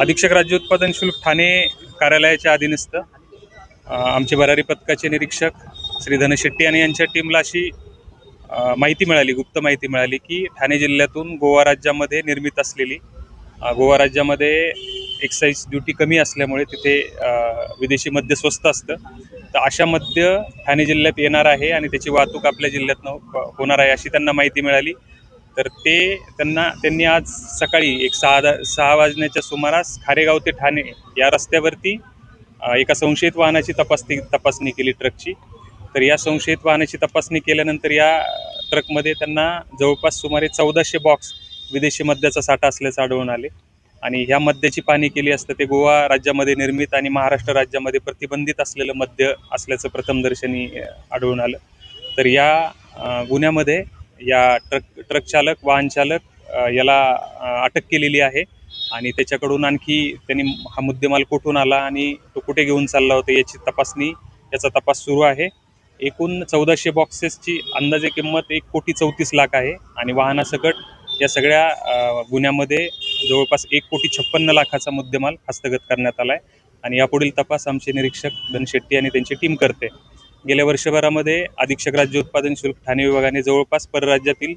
अधीक्षक राज्य उत्पादन शुल्क ठाणे कार्यालयाच्या अधीनस्थ आमचे भरारी पथकाचे निरीक्षक श्री धनशेट्टी आणि यांच्या टीमला अशी माहिती मिळाली गुप्त माहिती मिळाली की ठाणे जिल्ह्यातून गोवा राज्यामध्ये निर्मित असलेली गोवा राज्यामध्ये एक्साईज ड्युटी कमी असल्यामुळे तिथे विदेशी मद्य स्वस्त असतं. तर अशा मद्य ठाणे जिल्ह्यात येणार आहे आणि त्याची वाहतूक आपल्या जिल्ह्यातनं होणार आहे अशी त्यांना माहिती मिळाली. तर ते त्यांना त्यांनी आज सकाळी एक सहा दा- सहा वाजण्याच्या सुमारास खारेगाव ते ठाणे या रस्त्यावरती एका संशयित वाहनाची तपासणी तपासणी केली ट्रकची. तर या संशयित वाहनाची तपासणी केल्यानंतर या ट्रकमध्ये त्यांना जवळपास सुमारे चौदाशे बॉक्स विदेशी मद्याचा साठा असल्याचं आढळून आले. आणि ह्या मद्याची पाणी केली असतं ते गोवा राज्यामध्ये निर्मित आणि महाराष्ट्र राज्यामध्ये प्रतिबंधित असलेलं मद्य असल्याचं प्रथमदर्शनी आढळून आलं. तर या गुन्ह्यामध्ये या ट्रक ट्रक चालक वाहन चालक याला अटक केलेली आहे. आणि त्याच्याकडून आणखी त्यांनी हा मुद्देमाल कुठून आला आणि तो कुठे घेऊन चालला होता याची तपासणी याचा तपास सुरू आहे. एकूण चौदाशे बॉक्सेसची अंदाजे किंमत एक कोटी चौतीस लाख आहे आणि वाहनासकट या सगळ्या गुन्ह्यामध्ये जवळपास एक कोटी छप्पन्न लाखाचा मुद्देमाल हस्तगत करण्यात आला आहे आणि यापुढील तपास आमचे निरीक्षक धनशेट्टी आणि त्यांची टीम करते. गेल्या वर्षभरामध्ये अधीक्षक राज्य उत्पादन शुल्क ठाणे विभागाने जवळपास परराज्यातील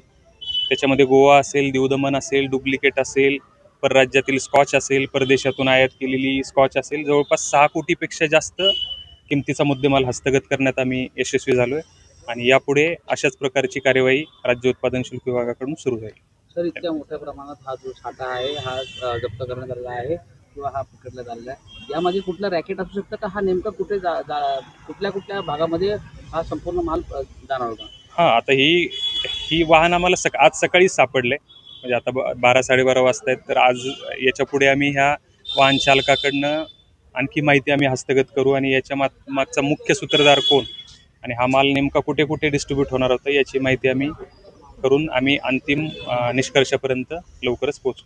त्याच्यामध्ये गोवा असेल दीवदमन असेल डुप्लिकेट असेल परराज्यातील स्कॉच असेल परदेशातून आयात केलेली स्कॉच असेल जवळपास सहा कोटीपेक्षा जास्त किमतीचा मुद्देमाल हस्तगत करण्यात आम्ही यशस्वी झालो आहे आणि यापुढे अशाच प्रकारची कार्यवाही राज्य उत्पादन शुल्क विभागाकडून सुरू होईल. सर इतक्या मोठ्या प्रमाणात हा जो साठा आहे हा जप्त करण्यात आलेला आहे. किंवा हा पकडण्यात आलेला आहे यामध्ये कुठलं रॅकेट असू शकतं का? हा नेमका कुठे जा जा- कुठल्या कुठल्या भागामध्ये हा संपूर्ण माल अ, जाणार होता? हां आता ही ही वाहन आम्हाला सक आज सकाळीच सापडले. म्हणजे आता ब बारा साडेबारा वाजता आहेत. तर आज याच्यापुढे आम्ही ह्या वाहन चालकाकडनं आणखी माहिती आम्ही हस्तगत करू आणि याच्या माग मागचा मुख्य सूत्रधार कोण आणि हा माल नेमका कुठे कुठे डिस्ट्रीब्यूट होणार होता याची माहिती आम्ही करून आम्ही अंतिम अ, निष्कर्षापर्यंत लवकरच पोहोचू.